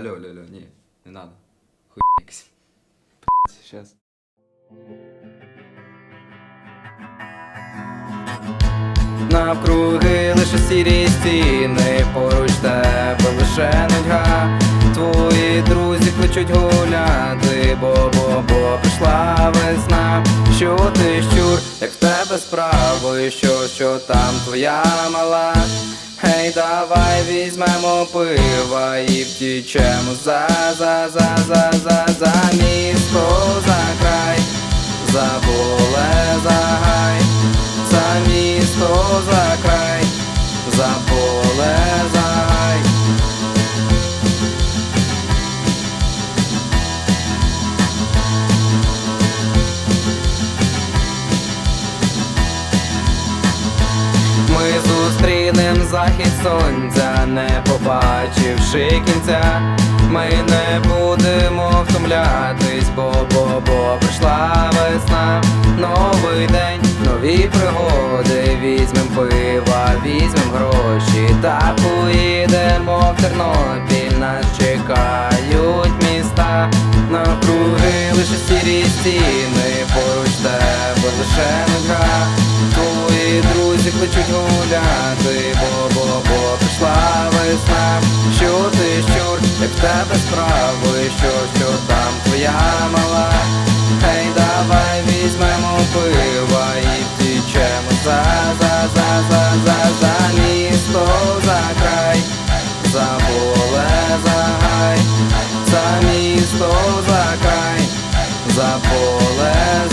алло, алло, алло, ні, не надо. Хуй. Сейчас. Навкруги лише сірі стіни, поруч тебе лише нудьга. Твої друзі хочуть гуляти, бо бо бо прийшла весна. Що ти щур, як в тебе справи, що, що там твоя мала? Гей, давай візьмемо пива і втічемо за за за за за за місто за край, за поле за гай, за місто за край, за захід сонця, не побачивши кінця. Ми не будемо втомлятись, бо бо бо прийшла весна, новий день, нові пригоди. Візьмем пива, візьмем гроші та поїдемо в Тернопіль. Нас чекають міста, навкруги лише сірі стіни, поруч тебе лише нудьга. Твої друзі хочуть гуляти, бо прийшла що ти щур, як в тебе справи, що що там твоя мала, Гей, давай візьмемо пива і втічемо за, за, за, за, за, за місто, за край, за поле, за гай, за місто, за край, за поле.